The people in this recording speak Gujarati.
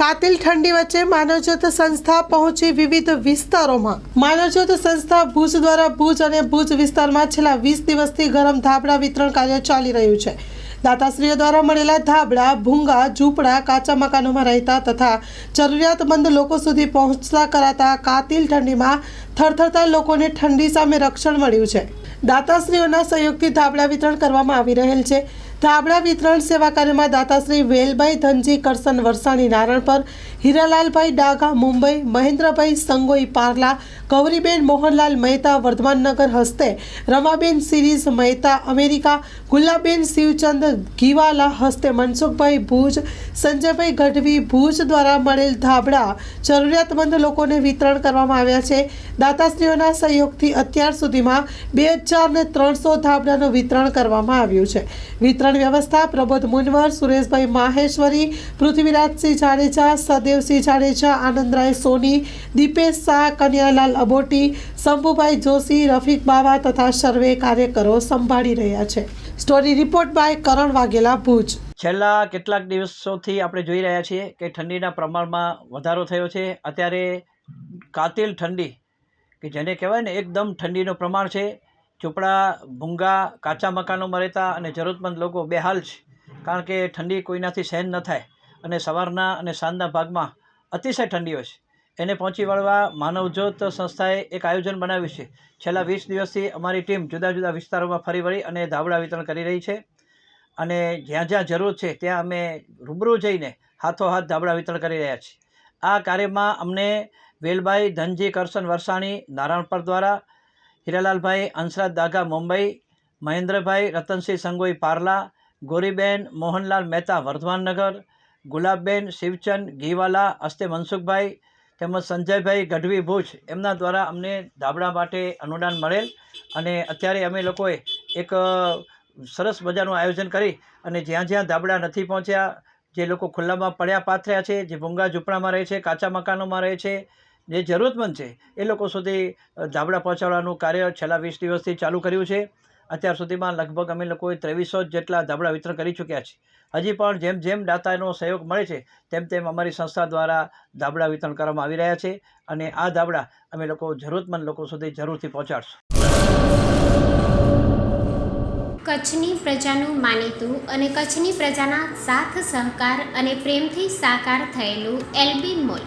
કાતિલ ઠંડી વચ્ચે માનવજ્યોત સંસ્થા પહોંચી વિવિધ વિસ્તારોમાં. માનવજ્યોત સંસ્થા ભુજ દ્વારા ભુજ અને ભુજ વિસ્તારમાં છેલ્લા વીસ દિવસથી ગરમ ધાબળા વિતરણ કાર્ય ચાલી રહ્યું છે. દાતાશ્રીઓ દ્વારા મળેલા ધાબળા, ભૂંગા, ઝૂંપડા, કાચા મકાનોમાં રહેતા તથા જરૂરિયાતમંદ લોકો સુધી પહોંચતા કરાતા કાતિલ ઠંડીમાં થરથરતા લોકોને ઠંડી સામે રક્ષણ મળ્યું છે. દાતાશ્રીઓના સહયોગથી ધાબળા વિતરણ કરવામાં આવી રહેલ છે. ધાબળા વિતરણ સેવા કાર્યમાં દાતાશ્રી વેલભાઈ ધનજી કરસન વરસાણી નારણપર હીરાલાલભાઈ ડાગા મુંબઈ, મહેન્દ્રભાઈ સંગોઈ પાર્લા, ગૌરીબેન મોહનલાલ મહેતા વર્ધમાનનગર હસ્તે, રમાબેન સિરીઝ મહેતા અમેરિકા, ગુલાબેન શિવચંદ ગીવાલા હસ્તે, મનસુખભાઈ ભુજ, સંજયભાઈ ગઢવી ભુજ દ્વારા મળેલ ધાબળા જરૂરિયાતમંદ લોકોને વિતરણ કરવામાં આવ્યા છે. દાતાશ્રીઓના સહયોગથી અત્યાર સુધીમાં બે હજાર ને ત્રણસો ધાબળાનું વિતરણ કરવામાં આવ્યું છે. વિતરણ વ્યવસ્થા, પ્રબોધ મુનવર, સુરેશભાઈ માહેશ્વરી, પૃથ્વીરાજસિંહ જાડેજા, સદેવસિંહ જાડેજા, આનંદરાય સોની, દીપેશ શાહ, કન્યાલાલ અબોટી, શંભુભાઈ જોશી, રફીક બાવા તથા સર્વે કાર્યકરો સંભાળી રહ્યા છે. Story report by Karan Vaghela Bhuj. છેલ્લા કેટલાક દિવસોથી આપણે જોઈ રહ્યા છીએ કે ઠંડીના પ્રમાણમાં વધારો થયો છે. અત્યારે કાતિલ ઠંડી, કે જેને કહેવાય ને, એકદમ ઠંડીનું પ્રમાણ છે. ઝૂંપડા ભૂંગા, કાચા મકાનોમાં રહેતા અને જરૂરતમંદ લોકો બેહાલ છે. કારણ કે ઠંડી કોઈનાથી સહન ન થાય અને સવારના અને સાંજના ભાગમાં અતિશય ઠંડી હોય છે. એને પહોંચી વળવા માનવજ્યોત સંસ્થાએ એક આયોજન બનાવ્યું છે. છેલ્લા વીસ દિવસથી અમારી ટીમ જુદા જુદા વિસ્તારોમાં ફરી વળી અને ધાબળા વિતરણ કરી રહી છે. અને જ્યાં જ્યાં જરૂર છે ત્યાં અમે રૂબરૂ જઈને હાથોહાથ ધાબળા વિતરણ કરી રહ્યા છીએ. આ કાર્યમાં અમને વેલભાઈ ધનજી, કરશન, વરસાણી, નારાયણપર દ્વારા હીરાલાલભાઈ, અંશરાજ દાગા, મુંબઈ, મહેન્દ્રભાઈ, રતનસિંહ સંગોઈ, પાર્લા, ગોરીબેન, મોહનલાલ મહેતા, વર્ધમાનનગર, ગુલાબબેન, શિવચંદ, ઘીવાલા હસ્તે મનસુખભાઈ, તેમજ સંજયભાઈ ગઢવી ભુજ, એમના દ્વારા અમને ધાબળા માટે અનુદાન મળેલ અને અત્યારે અમે લોકોએ એક સરસ મજાનું આયોજન કરી અને જ્યાં જ્યાં ધાબળા નથી પહોંચ્યા, જે લોકો ખુલ્લામાં પડ્યા પાથર્યા છે, જે ભૂંગા ઝૂંપડામાં રહે છે, કાચા મકાનોમાં રહે છે જે જરૂરતમંદ છે, એ લોકો સુધી ધાબળા પહોંચાડવાનું કાર્ય છેલ્લા વીસ દિવસથી ચાલુ કર્યું છે. અત્યાર સુધીમાં લગભગ અમે લોકોએ ત્રેવીસો જેટલા ધાબળા વિતરણ કરી ચૂક્યા છે. હજી પણ જેમ જેમ દાતાનો સહયોગ મળે છે, તેમ તેમ અમારી સંસ્થા દ્વારા ધાબળા વિતરણ કરવામાં આવી રહ્યા છે અને આ ધાબળા અમે લોકો જરૂરતમંદ લોકો સુધી જરૂરથી પહોંચાડશું. કચ્છની પ્રજાનું માનીતું અને કચ્છની પ્રજાના સાથ સહકાર અને પ્રેમથી સાકાર થયેલું એલબી મોલ.